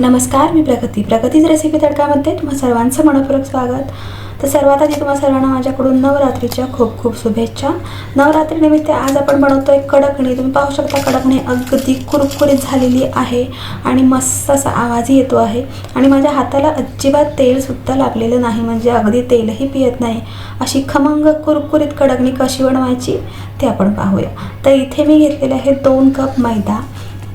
नमस्कार मी प्रगती. प्रगतीच रेसिपी तडकामध्ये तुम्हा सर्वांचं मनपूर्वक स्वागत. तर सर्वात आधी तुम्हा सर्वांना माझ्याकडून नवरात्रीच्या खूप खूप शुभेच्छा. नवरात्रीनिमित्त आज आपण बनवतो आहे कडकणी तुम्ही पाहू शकता कडकणी अगदी कुरकुरीत झालेली आहे आणि मस्त असा आवाजही येतो आहे. आणि माझ्या हाताला अजिबात तेलसुद्धा लागलेलं नाही म्हणजे अगदी तेलही पियत नाही. अशी खमंग कुरकुरीत कडकणी कशी बनवायची ते आपण पाहूया. तर इथे मी घेतलेले आहे दोन कप मैदा.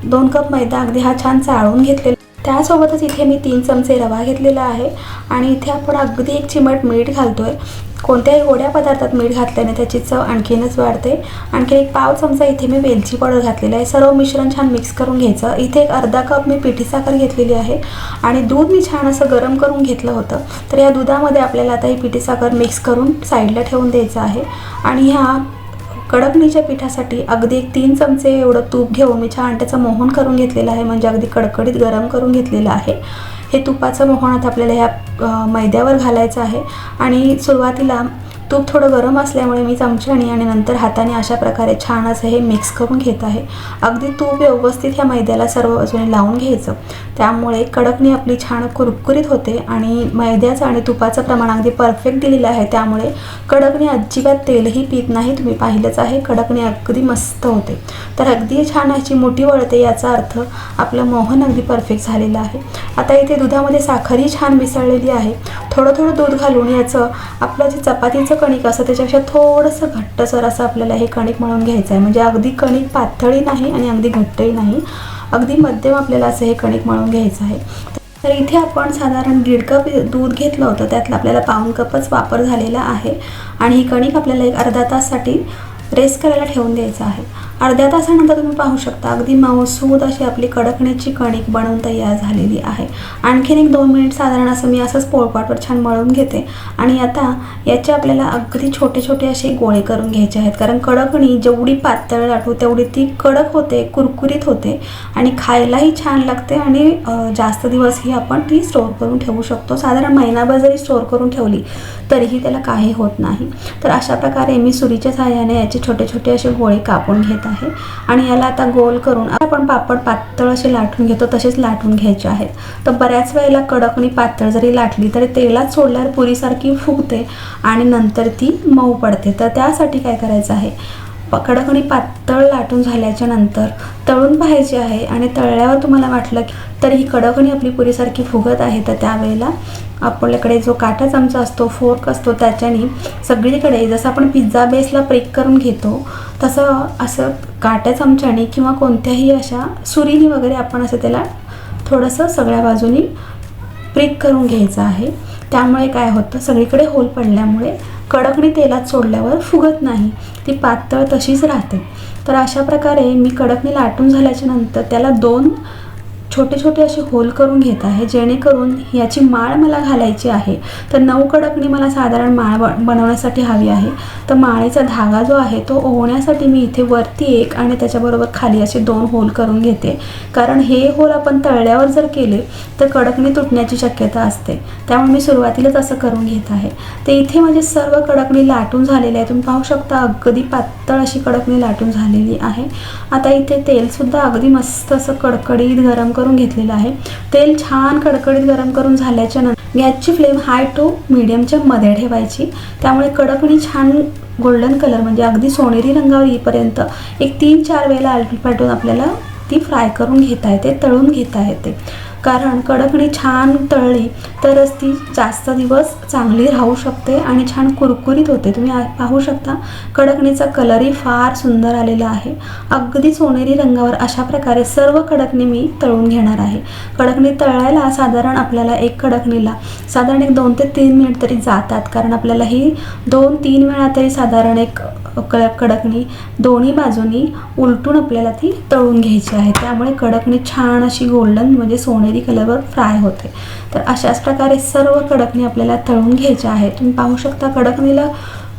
दोन कप मैदा अगदी हा छान चाळून घेतलेला त्यासोबतच इथे मी तीन चमचे रवा घेतलेला आहे आणि इथे आपण अगदी एक चिमट मीठ घालतो आहे कोणत्याही गोड्या पदार्थात मीठ घातल्याने त्याची चव आणखीनच वाढते. आणखी एक पाव चमचा इथे मी वेलची पावडर घातलेला आहे. सर्व मिश्रण छान मिक्स करून घ्यायचं. इथे एक अर्धा कप मी पिठी साखर घेतलेली आहे आणि दूध मी छान असं गरम करून घेतलं होतं. तर या दुधामध्ये आपल्याला आता ही पिठी साखर मिक्स करून साईडला ठेवून द्यायचं आहे. आणि ह्या कडकणीच्या पिठासाठी अगदी एक तीन चमचे एवढं तूप घेऊन मी छान त्याचं मोहन करून घेतलेलं आहे म्हणजे अगदी कडकडीत गरम करून घेतलेलं आहे. हे तुपाचं मोहन आता आपल्याला ह्या मैद्यावर घालायचं आहे. आणि सुरुवातीला तूप थोडं गरम असल्यामुळे मी चमच्याने आणि नंतर हाताने अशा प्रकारे छान असं हे मिक्स करून घेत आहे. अगदी तूप व्यवस्थित ह्या मैद्याला सर्व बाजूने लावून घ्यायचं. त्यामुळे कडकणी आपली छान कुरकुरीत होते आणि मैद्याचं आणि तुपाचं प्रमाण अगदी परफेक्ट दिलेलं आहे. त्यामुळे कडकणी अजिबात तेलही पीत नाही. तुम्ही पाहिलंच आहे कडकणी अगदी मस्त होते. तर अगदी छान अशी मोठी वळते याचा अर्थ आपलं मोहन अगदी परफेक्ट झालेलं आहे. आता इथे दुधामध्ये साखरही छान मिसळलेली आहे. थोडं थोडं दूध घालून याचं आपलं जे चपातीचं कणिक असं त्याच्यापेक्षा थोडंसं घट्टसर असं आपल्याला हे कणिक म्हणून घ्यायचं आहे म्हणजे अगदी कणिक पातळी नाही आणि अगदी घट्टही नाही. अगदी मध्यम आपल्याला असं हे कणिक मळून घ्यायचं आहे. तर इथे आपण साधारण दीड कप दूध घेतलं होतं. त्यातलं आपल्याला पाऊण कपच वापर झालेला आहे. आणि ही कणिक आपल्याला एक अर्धा ताससाठी रेस्ट करायला ठेवून द्यायचं आहे. अर्ध्या तासानंतर तुम्ही पाहू शकता. अगदी मऊसूद अशी आपली कडकण्याची कणिक बनवून तयार झालेली आहे. आणखीन एक दोन मिनिट साधारण असं मी असंच पोळपाटवर छान मळून घेते. आणि आता याचे आपल्याला अगदी छोटे छोटे असे गोळे करून घ्यायचे आहेत. कारण कडकणी जेवढी पातळ लाटू तेवढी ती कडक होते कुरकुरीत होते आणि खायलाही छान लागते आणि जास्त दिवसही आपण ती स्टोअर करून ठेवू शकतो. साधारण महिनाभर जरी स्टोअर करून ठेवली तरीही त्याला काही होत नाही. तर अशा प्रकारे मी सुरीच्या सहाय्याने याचे छोटे छोटे असे गोळे कापून घेत आहे. आणि याला आता गोल करून आपण पापड पातळ असे लाटून घेतो तसेच लाटून घ्यायचे आहेत. तर बऱ्याच वेळेला कडक आणि पातळ जरी लाटली तरी तेलात सोडल्यावर पुरीसारखी फुगते आणि नंतर ती मऊ पडते. तर त्यासाठी काय करायचं आहे? कडकणी कडक आणि पातळ लाटून झाल्याच्यानंतर तळून पाहायची आहे आणि तळल्यावर तुम्हाला वाटलं की तर ही कडक आणि आपली पुरीसारखी फुगत आहे तर त्यावेळेला आपल्याकडे जो काटा चमचा असतो फोर्क असतो त्याच्याने सगळीकडे जसं आपण पिझ्झा बेसला प्रेक करून घेतो तसं असं काट्या चमच्याने किंवा कोणत्याही अशा सुरीने वगैरे आपण असं त्याला थोडंसं सगळ्या बाजूनी प्रेक करून घ्यायचं आहे. त्यामुळे काय होतं सगळीकडे होल पडल्यामुळे कडकणी तेलात सोडल्यावर फुगत नाही. ती पातळ तशीच राहते. तर अशा प्रकारे मी कडकणी लाटून झाल्याच्यानंतर त्याला दोन छोटे छोटे असे होल करून घेत आहे जेणेकरून याची माळ मला घालायची आहे. तर नऊ कडकणी मला साधारण माळ बनवण्यासाठी हवी आहे. तर माळेचा धागा जो आहे तो ओवण्यासाठी मी इथे वरती एक आणि त्याच्याबरोबर खाली असे दोन होल करून घेते. कारण हे होल आपण तळल्यावर जर केले तर कडकणी तुटण्याची शक्यता असते. त्यामुळे मी सुरुवातीलाच असं करून घेत आहे. ते इथे माझे सर्व कडकणी लाटून झालेले आहे तुम्ही पाहू शकता अगदी पात पातळ अशी कडकणी लाटून झालेली आहे. आता इथे तेलसुद्धा अगदी मस्त असं कडकडीत गरम करून घेतलेलं आहे. तेल छान कडकडीत गरम करून झाल्याच्यानंतर गॅसची फ्लेम हाय टू मिडियमच्या मध्ये ठेवायची. त्यामुळे कडकणी छान गोल्डन कलर म्हणजे अगदी सोनेरी रंगावर येईपर्यंत एक तीन चार वेळेला आलटून पाठवून आपल्याला ती फ्राय करून घेता येते तळून घेता येते. कारण कडकणी छान तळली तरच ती जास्त दिवस चांगली राहू शकते आणि छान कुरकुरीत होते. तुम्ही पाहू शकता कडकणीचा कलरही फार सुंदर आलेला आहे. अगदी सोनेरी रंगावर अशा प्रकारे सर्व कडकणी मी तळून घेणार आहे. कडकणी तळायला साधारण आपल्याला एक कडकणीला साधारण एक दोन ते तीन मिनिट तरी जातात कारण आपल्याला ही दोन तीन वेळा तरी साधारण एक क कडकणी दोन्ही बाजूनी उलटून आपल्याला ती तळून घ्यायची आहे. त्यामुळे कडकणी छान अशी गोल्डन म्हणजे सोनेरी कलरवर फ्राय होते. तर अशाच प्रकारे सर्व कडकणी आपल्याला तळून घ्यायच्या आहे तुम्ही पाहू शकता कडकणीला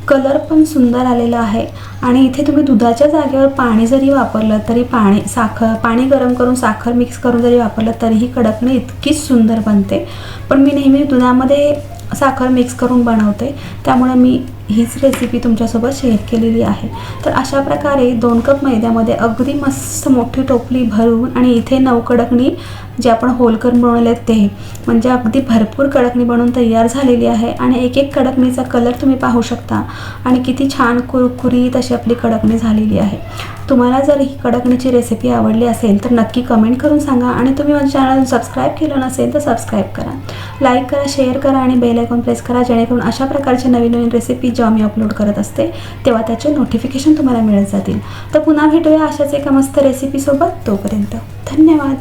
कलर पण सुंदर आलेला आहे. आणि इथे तुम्ही दुधाच्या जागेवर पाणी जरी वापरलं तरी पाणी साखर पाणी गरम करून साखर मिक्स करून जरी वापरलं तरीही कडकणी इतकीच सुंदर बनते. पण मी नेहमी दुधामध्ये साखर मिक्स करून बनवते. त्यामुळे मी हीच रेसिपी तुमच्यासोबत शेअर केलेली आहे. तर अशा प्रकारे दोन कप मैद्यामध्ये अगदी मस्त मोठी टोपली भरून आणि इथे नऊ कडकणी जे आपण होलकर बनवले ते. म्हणजे अगदी भरपूर कडकणी बनवून तयार झालेली आहे आणि एक एक कडकणीचा कलर तुम्ही पाहू शकता. आणि किती छान कुरकुरीत अशी आपली कडकणी झालेली आहे. तुम्हाला जर ही कडकणीची रेसिपी आवडली असेल तर नक्की कमेंट करून सांगा आणि तुम्ही माझ्या चॅनल सबस्क्राईब केलं नसेल तर सबस्क्राईब करा. लाईक करा शेअर करा आणि बेल आयकॉन प्रेस करा जेणेकरून अशा प्रकारचे नवीन नवीन रेसिपी जेव्हा मी अपलोड करत असते तेव्हा त्याचे नोटिफिकेशन तुम्हाला मिळत जातील. तर पुन्हा भेटूया अशाच एका मस्त रेसिपीसोबत तोपर्यंत. धन्यवाद.